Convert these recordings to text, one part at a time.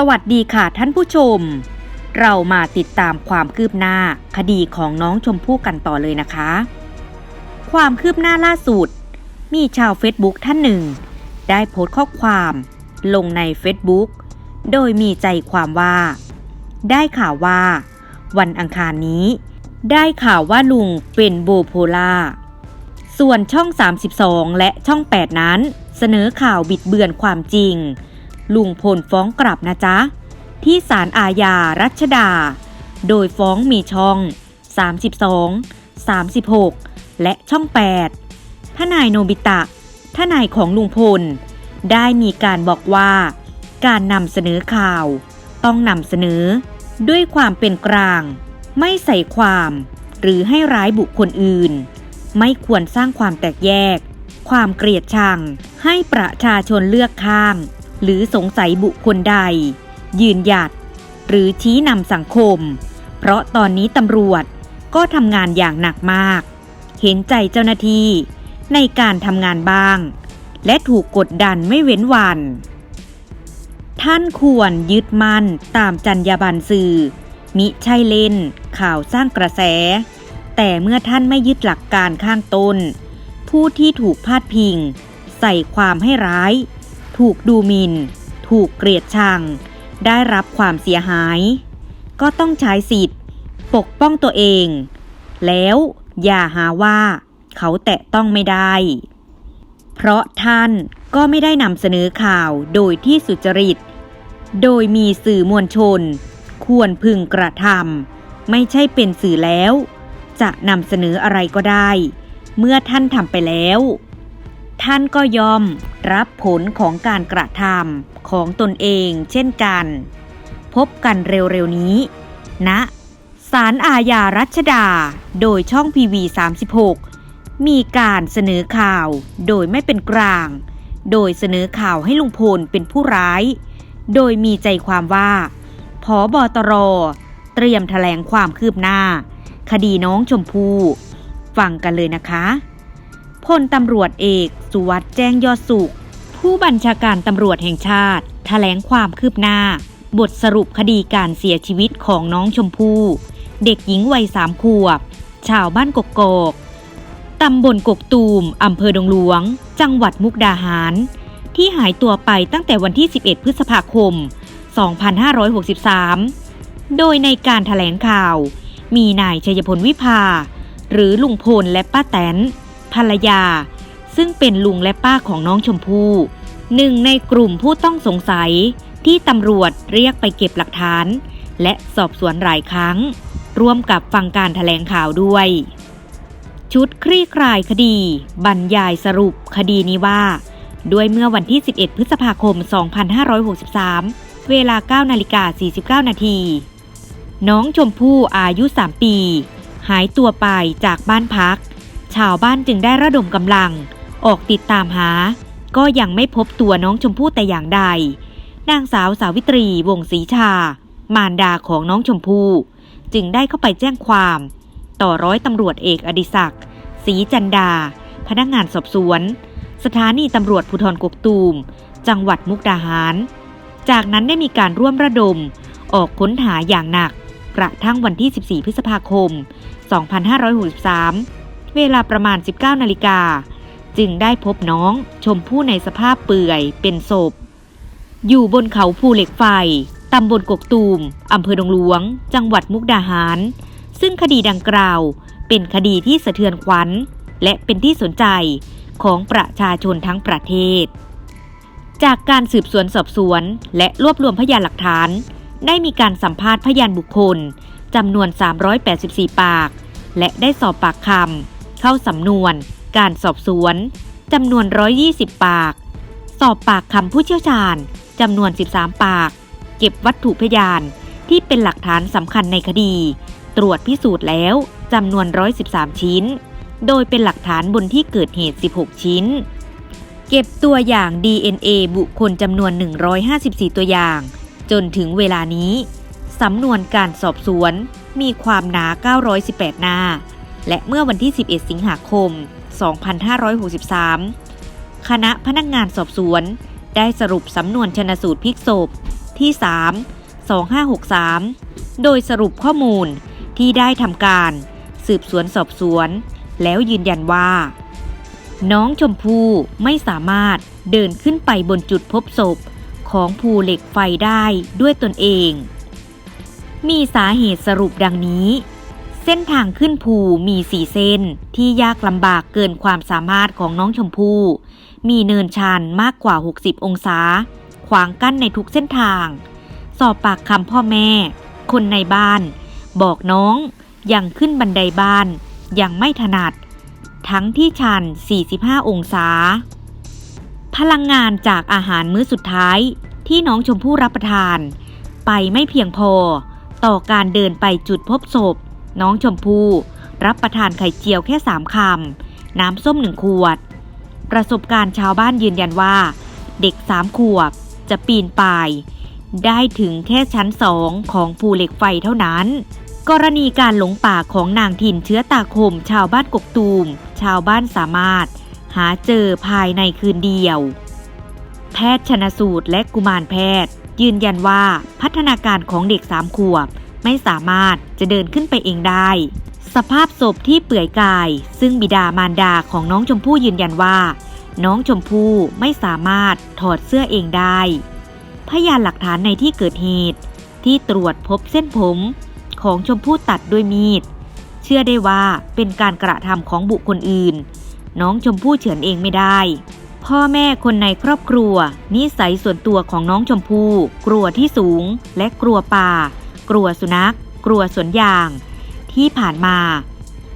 สวัสดีค่ะท่านผู้ชม เรามาติดตามความคืบหน้าคดีของน้องชมพู่กันต่อเลยนะคะ ความคืบหน้าล่าสุด มีชาวเฟซบุ๊กท่านหนึ่ง ได้โพสต์ข้อความลงในเฟซบุ๊กโดยมีใจความว่า ได้ข่าวว่า วันอังคารนี้ ได้ข่าวว่าลุงเป็นโบโพล่าส่วนช่อง 32 และช่อง 8 นั้น เสนอข่าวบิดเบือนความจริง ลุงพลฟ้องกลับนะจ๊ะ ที่ศาลอาญารัชดา โดยฟ้องมีช่อง 32 36 และช่อง 8 ทนายโนบิตะ ทนายของลุงพล ได้มีการบอกว่า การนำเสนอข่าว ต้องนำเสนอ ด้วยความเป็นกลาง ไม่ใส่ความ หรือให้ร้ายบุคคลอื่น ไม่ควรสร้างความแตกแยก ความเกลียดชัง ให้ประชาชนเลือกข้าง หรือสงสัยบุคคลใด ยืนหยัด หรือชี้นำสังคม เพราะตอนนี้ตำรวจก็ทำงานอย่างหนักมาก เห็นใจเจ้าหน้าที่ในการทำงานบ้าง และถูกกดดันไม่เว้นวัน ท่านควรยึดมั่นตามจรรยาบรรณสื่อ มิใช่เล่น ข่าวสร้างกระแส แต่เมื่อท่านไม่ยึดหลักการข้างต้น ผู้ที่ถูกพาดพิง ใส่ความให้ร้าย ถูกดูหมิน่น ถูกเกลียดชัง ได้รับความเสียหาย ก็ต้องใช้สิทธิ์ ปกป้องตัวเอง แล้วอย่าหาว่าเขาแตะต้องไม่ได้ เพราะท่านก็ไม่ได้นำเสนอข่าวโดยที่สุจริต โดยมีสื่อมวลชน ควรพึงกระทำไม่ใช่เป็นสื่อแล้ว จะนำเสนออะไรก็ได้ เมื่อท่านทำไปแล้ว ท่านก็ยอมรับผลของการกระทำของตนเองเช่นกัน พบกันเร็วๆนี้ณศาลอาญารัชดา โดยช่องพีวี 36 มีการเสนอข่าวโดยไม่เป็นกลาง โดยเสนอข่าวให้ลุงพลเป็นผู้ร้าย โดยมีใจความว่าผอบอตรเตรียมแถลงความคืบหน้า คดีน้องชมพู่ ฟังกันเลยนะคะ พลตำรวจเอก สุวัสด์แจ้งยอดสุข ผู้บัญชาการตำรวจแห่งชาติแถลงความคืบหน้า บทสรุปคดีการเสียชีวิตของน้องชมพู่ เด็กหญิงวัยสามขวบ ชาวบ้านกกอกตำบลกกตูมอำเภอดงหลวง จังหวัดมุกดาหาร ที่หายตัวไปตั้งแต่วันที่ 11 พฤษภาคม 2563 โดยในการถแถลงข่าว มีนายชัยพลวิภา หรือลุงพลและป้าแตน ภรรยา ซึ่งเป็นลุงและป้าของน้องชมพู่หนึ่งในกลุ่มผู้ต้องสงสัยที่ตำรวจเรียกไปเก็บหลักฐาน และสอบสวนหลายครั้ง ร่วมกับฟังการถแถลงข่าวด้วย ชุดคลี่คลายคดี บรรยายสรุปคดีนี้ว่า ด้วยเมื่อวันที่ 11 พฤษภาคม 2563 เวลา 9 นาฬิกา 49 นาทีน้องชมพู่อายุ 3 ปี หายตัวไปจากบ้านพัก ชาวบ้านจึงได้ระดมกำลัง ออกติดตามหา ก็ยังไม่พบตัวน้องชมพู่แต่อย่างใด นางสาวสาวิตรีวงศรีชา มารดาของน้องชมพู่จึงได้เข้าไปแจ้งความ ต่อร้อยตำรวจเอกอดิศักดิ์ศรีจันดา พนักงานสอบสวน สถานีตำรวจภูธรกกตูม จังหวัดมุกดาหาร จากนั้นได้มีการร่วมระดม ออกค้นหาอย่างหนักกระทั่งวันที่ 14 พฤษภาคม 2563 เวลาประมาณ 19 นาฬิกา จึงได้พบน้องชมพู่ในสภาพเปื่อยเป็นศพ อยู่บนเขาภูเหล็กไฟตำบลกกตูมอำเภอดงหลวง จังหวัดมุกดาหาร ซึ่งคดีดังกล่าว เป็นคดีที่สะเทือนขวัญ และเป็นที่สนใจของประชาชนทั้งประเทศ จากการสืบสวนสอบสวน และรวบรวมพยานหลักฐาน ได้มีการสัมภาษณ์พยานบุคคลจำนวน 384 ปาก และได้สอบปากคำ เข้าสำนวน การสอบสวนจำนวน 120 ปาก สอบปากคำผู้เชี่ยวชาญจำนวน 13 ปาก เก็บวัตถุพยานที่เป็นหลักฐานสำคัญในคดี ตรวจพิสูจน์แล้วจำนวน 113 ชิ้น โดยเป็นหลักฐานบนที่เกิดเหตุ 16 ชิ้น เก็บตัวอย่าง DNA บุคคลจำนวน 154 ตัวอย่าง จนถึงเวลานี้สำนวนการสอบสวนมีความหนา 918 หน้า และเมื่อวันที่ 11 สิงหาคม 2563 คณะพนักงงานสอบสวน ได้สรุปสำนวนชนสูตรพลิกศพที่ 3 2563 โดยสรุปข้อมูลที่ได้ทำการ สืบสวนสอบสวน แล้วยืนยันว่า น้องชมพู่ไม่สามารถเดินขึ้นไปบนจุดพบศพของภูเหล็กไฟได้ด้วยตนเอง มีสาเหตุสรุปดังนี้ เส้นทางขึ้นภูมีสี่เส้น ที่ยากลำบากเกินความสามารถของน้องชมพู่ มีเนินชันมากกว่า 60 องศา ขวางกั้นในทุกเส้นทาง สอบปากคำพ่อแม่ คนในบ้าน บอกน้องยังขึ้นบันไดบ้าน ยังไม่ถนัด ทั้งที่ชัน 45 องศา พลังงานจากอาหารมื้อสุดท้ายที่น้องชมพู่รับประทาน ไปไม่เพียงพอ ต่อการเดินไปจุดพบศพ น้องชมพู่ รับประทานไข่เจียวแค่สามคำ น้ำส้มหนึ่งขวด ประสบการณ์ชาวบ้านยืนยันว่า เด็กสามขวบจะปีนป่าย ได้ถึงแค่ชั้นสองของภูเหล็กไฟเท่านั้น กรณีการหลงป่าของนางถิ่นเชื้อตาคม ชาวบ้านกกตูม ชาวบ้านสามารถ หาเจอภายในคืนเดียว แพทย์ชนสูตรและกุมารแพทย์ ยืนยันว่าพัฒนาการของเด็กสามขวบ ไม่สามารถจะเดินขึ้นไปเองได้ สภาพศพที่เปื่อยกาย ซึ่งบิดามารดาของน้องชมพู่ยืนยันว่า น้องชมพู่ไม่สามารถถอดเสื้อเองได้ พยานหลักฐานในที่เกิดเหตุ ที่ตรวจพบเส้นผม ของชมพู่ตัดด้วยมีด เชื่อได้ว่าเป็นการกระทำของบุคคลอื่น น้องชมพู่เฉือนเองไม่ได้พ่อแม่คนในครอบครัว นิสัยส่วนตัวของน้องชมพู่ กลัวที่สูงและกลัวป่า กลัวสุนัข กลัวสวนยาง ที่ผ่านมา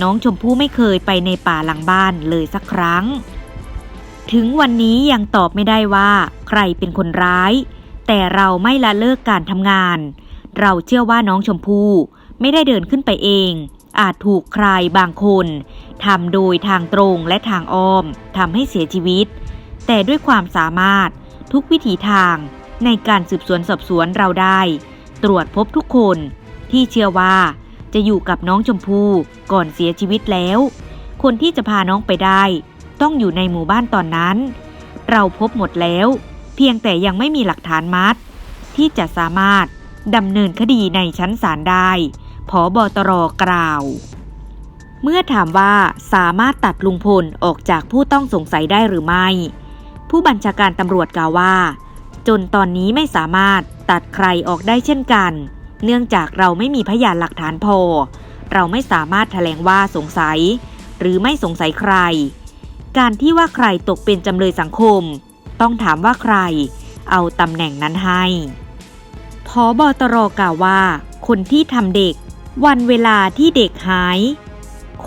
น้องชมพู่ไม่เคยไปในป่าหลังบ้านเลยสักครั้ง ถึงวันนี้ยังตอบไม่ได้ว่าใครเป็นคนร้าย แต่เราไม่ละเลิกการทำงาน เราเชื่อว่าน้องชมพู่ไม่ได้เดินขึ้นไปเอง อาจถูกใครบางคนทำโดยทางตรงและทางอ้อมทำให้เสียชีวิต แต่ด้วยความสามารถทุกวิถีทางในการสืบสวนสอบสวนเราได้ ตรวจพบทุกคนที่เชื่อว่าจะอยู่กับน้องชมพู่ก่อนเสียชีวิตแล้ว คนที่จะพาน้องไปได้ ต้องอยู่ในหมู่บ้านตอนนั้น เราพบหมดแล้ว เพียงแต่ยังไม่มีหลักฐานมัด ที่จะสามารถดำเนินคดีในชั้นศาลได้ผอบอตรกล่าว เมื่อถามว่าสามารถตัดลุงพลออกจากผู้ต้องสงสัยได้หรือไม่ ผู้บัญชาการตำรวจกล่าวว่า จนตอนนี้ไม่สามารถ ตัดใครออกได้เช่นกัน เนื่องจากเราไม่มีพยานหลักฐานพอ เราไม่สามารถแถลงว่าสงสัย หรือไม่สงสัยใคร การที่ว่าใครตกเป็นจำเลยสังคม ต้องถามว่าใคร เอาตำแหน่งนั้นให้พอบอตรกล่าวว่า คนที่ทำเด็ก วันเวลาที่เด็กหาย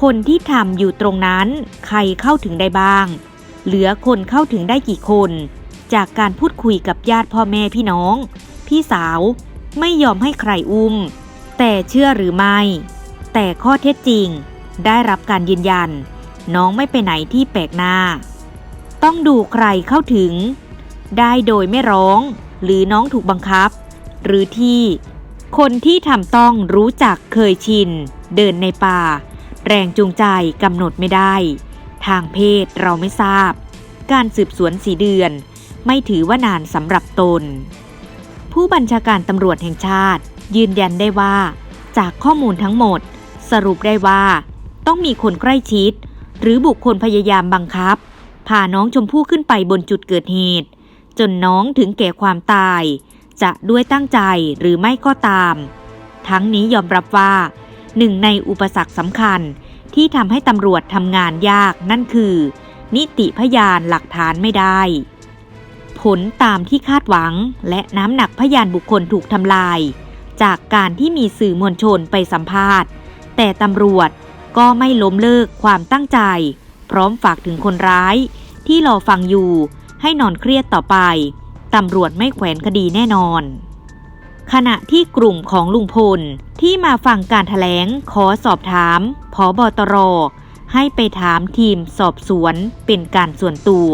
คนที่ทำอยู่ตรงนั้น ใครเข้าถึงได้บ้าง เหลือคนเข้าถึงได้กี่คน จากการพูดคุยกับญาติพ่อแม่พี่น้อง พี่สาว ไม่ยอมให้ใครอุ้ม แต่เชื่อหรือไม่ แต่ข้อเท็จจริงได้รับการยืนยัน น้องไม่ไปไหนที่แปลกหน้า ต้องดูใครเข้าถึง ได้โดยไม่ร้อง หรือน้องถูกบังคับ หรือที่คนที่ทำต้องรู้จักเคยชิน เดินในป่า แรงจูงใจกำหนดไม่ได้ ทางเพศเราไม่ทราบ การสืบสวนสีเดือน ไม่ถือว่านานสำหรับตน ผู้บัญชาการตำรวจแห่งชาติ ยืนยันได้ว่า จากข้อมูลทั้งหมด สรุปได้ว่า ต้องมีคนใกล้ชิด หรือบุคคลพยายามบังคับพาน้องชมพู่ขึ้นไปบนจุดเกิดเหตุ จนน้องถึงแก่ความตาย จะด้วยตั้งใจหรือไม่ก็ตาม ทั้งนี้ยอมรับว่าหนึ่งในอุปสรรคสำคัญที่ทำให้ตำรวจทำงานยากนั่นคือ นิติพยานหลักฐานไม่ได้ ผลตามที่คาดหวัง และน้ำหนักพยานบุคคลถูกทำลาย จากการที่มีสื่อมวลชนไปสัมภาษณ์ แต่ตำรวจก็ไม่ล้มเลิกความตั้งใจ พร้อมฝากถึงคนร้าย ที่รอฟังอยู่ ให้นอนเครียดต่อไป ตำรวจไม่แขวนคดีแน่นอน ขณะที่กลุ่มของลุงพล ที่มาฟังการถแถลงขอสอบถามผอบอตรให้ไปถามทีมสอบสวนเป็นการส่วนตัว